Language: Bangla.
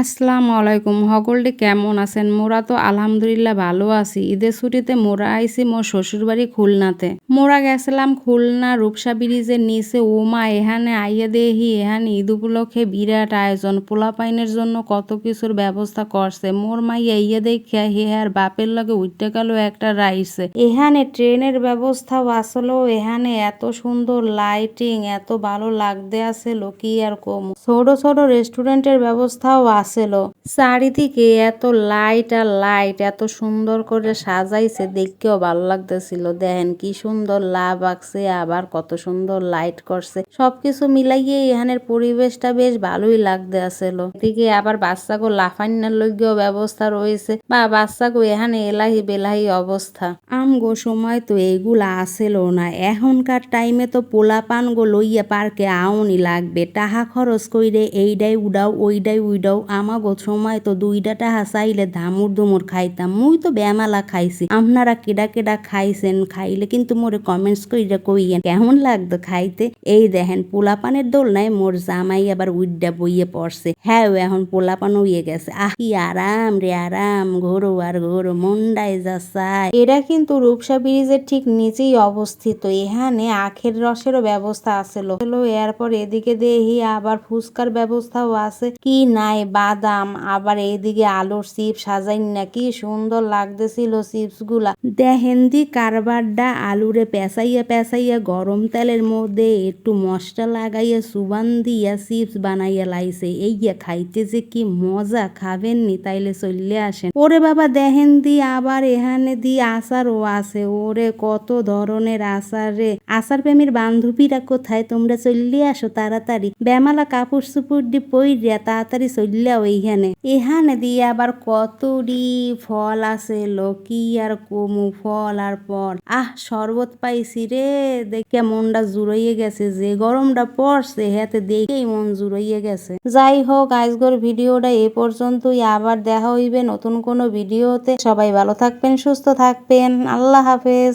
আসসালামু আলাইকুম সকলটি কেমন আছেন? মোরা তো আলহামদুলিল্লাহ ভালো আছি। ঈদের ছুটিতে মোরা আইছি মোর শ্বশুরবাড়ি খুলনাতে। মোরা গেছিলাম খুলনা রূপসা ব্রিজের নিচে। ওমা এখানে আইয়া দেহি এখানে ঈদ উপলক্ষে বিরাট আয়োজন। পোলাপাইনের জন্য কত কিছুর ব্যবস্থা করছে। মোর মাইয়া ইয়া দেখিয়া হে আর বাপের লগে উঠতে গেল একটা রাইসে এখানে ট্রেনের ব্যবস্থাও আসলেও এখানে এত সুন্দর লাইটিং, এত ভালো লাগতে আছিল কি আর কম। ছোট ছোট রেস্টুরেন্টের ব্যবস্থাও আসেল। চারিদিকে এত লাইট আর লাইট এত সুন্দর করে সাজাইছে, দেখতেও ভালো লাগতেছিল। দেখেন কি সুন্দর লাভ আঁকছে, আবার কত সুন্দর লাইট করছে। সবকিছু মিলাইয়ে এখানের পরিবেশটা বেশ ভালোই লাগতে আসেল। এদিকে আবার বাচ্চাগো লাফান্নার লইগেও ব্যবস্থা রয়েছে, বা বাচ্চাগো এখানে এলাহি বেলাহি অবস্থা। আমগো সময় তো এইগুলা আসেল না। এখনকার টাইমে তো পোলাপান গো লইয়া পার্কে আউনি লাগবে। টাহা খরচ কইরে এইডাই উডাও, ওইডাই উইডাও আমাগো সময় তো দুইটা টাহা চাইলে ধামুর দুমুর খাইতাম, মুই তো ব্যামালা খাইছি। আপনারা কেডা কেডা খাইছেন, খাইলে কিন্তু মোরে কমেন্টস কইরা কইয়েন, কেমন লাগতো খাইতে? এই দেখেন, পোলাপানের দোল নাই মোর জামাই আবার উইডা বইয়ে পড়ছে। হ্যাঁ এখন পোলাপান হইয়ে গেছে। আহ, কি আরাম রে, আরাম, ঘোরো আর ঘোরো, মন্ডায় যা চায় এরা কিন্তু রূপসা ব্রিজের ঠিক নিচেই অবস্থিত, এখানে আখের রসেরও ব্যবস্থা আছিল এরপর এদিকে দেখি আবার ফুচকার ব্যবস্থাও আছে। কি নাই বাদাম, আবার এইদিকে আলুর চিপস সাজাইন না, কি সুন্দর লাগতেছিল চিপসগুলা দেহেন্দি কারবারডা আলুরে পেঁচাইয়া পেঁচাইয়া গরম তেলের মধ্যে একটু মশলা লাগাইয়া সুবান দিয়া চিপস বানাইয়া লাইছে। এইয়া খাইতে যে কি মজা, খাবেন নি তাইলে চললে আসেন। ওরে বাবা, দেখেন দি আবার এখানে দি আচারও আছে। ওরে কত ধরনের আচার রে। আচার প্রেমীর বান্ধবীরা কোথায়? তোমরা চললে আসো তাড়াতাড়ি। বেমালা কাপড় চুপুর দি পইরিয়া তাড়াতাড়ি চললে ওইখানে এখানে দিয়ে আবার কতরি ফল আছে, লকি আর কমু ফল আর পর আহ, শরবত পাইছি রে। দেখে মনটা জুড়াইয়ে গেছে, যে গরমটা পড়ছে, হাতে দেখেই মন জুড়াইয়ে গেছে। যাই হোক, আজকের ভিডিওটা এ পর্যন্তই। আবার দেখা হইবে নতুন কোনো ভিডিওতে। সবাই ভালো থাকবেন, সুস্থ থাকবেন। আল্লাহ হাফেজ।